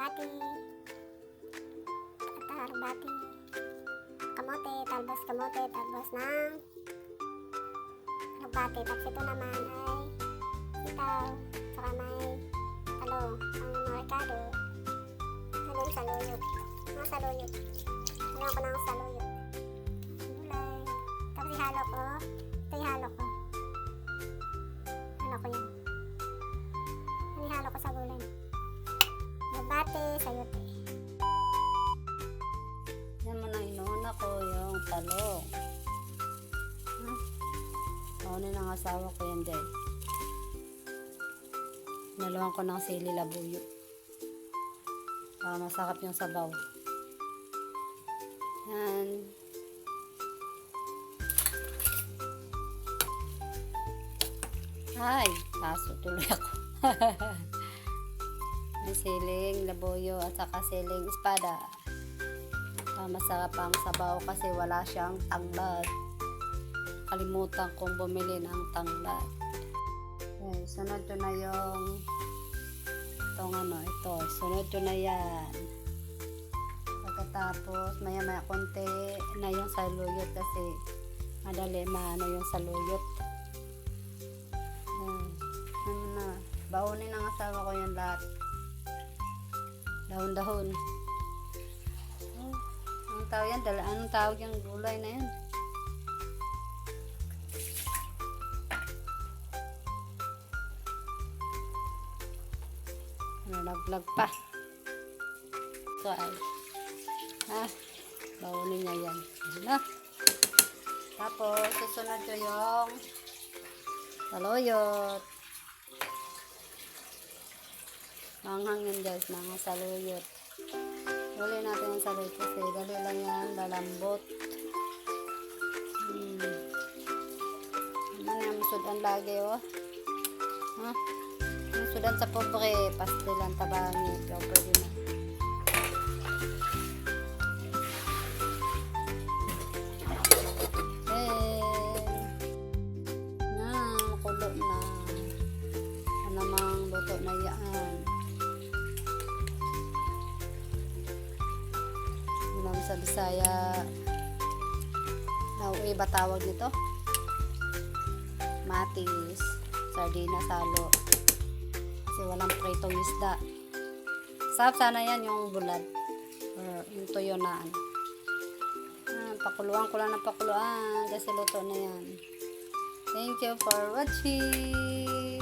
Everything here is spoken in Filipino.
bati, tatar bati, kamote, talbos kamote, talbos ng bati. Tapos ito naman ay sitaw, saka may talong, ang ano yung saluyot, mga saluyot. Ano ko ng saluyot. Kaunin ng asawa ko yan dahil. Naluhan ko ng sili labuyo. Para masakap yung sabaw. Yan. Ay, paso tuloy ako. May siling labuyo at saka siling espada. Ah, masarap ang sabaw kasi wala siyang tanglad. Kalimutan kong bumili ng tanglad. Okay, sunod ko na yung itong ano, ito. Sunod ko na yan. Pagkatapos, maya maya konti na yung saluyot kasi madali maano yung saluyot. Yan. Ano na, baunin ng asawa ko yung lahat. Dahon-dahon. Oh, anong tawag yan? Dala, anong tawag yung gulay na yan? Nalaglag pa. So, ay. Ha? Baunin niya yan. Na. Tapos, susunod ko yung saluyot. Manghang yun guys, mga saluyot. Huli natin yung saluyot kasi dali lang yan, lalambot. Hmm. Ano nga, musudan lagi oh. Ha? Musudan sa pobre, pastilan na yan. Yun sa Bisaya. Nauwi ba tawag nito? Matis. Sardina salo. Kasi walang pritong isda. Sarap sana yan yung bulad. Or yung tuyo na ano. Ah, pakuluan ko lang ng pakuluan kasi luto na yan. Thank you for watching.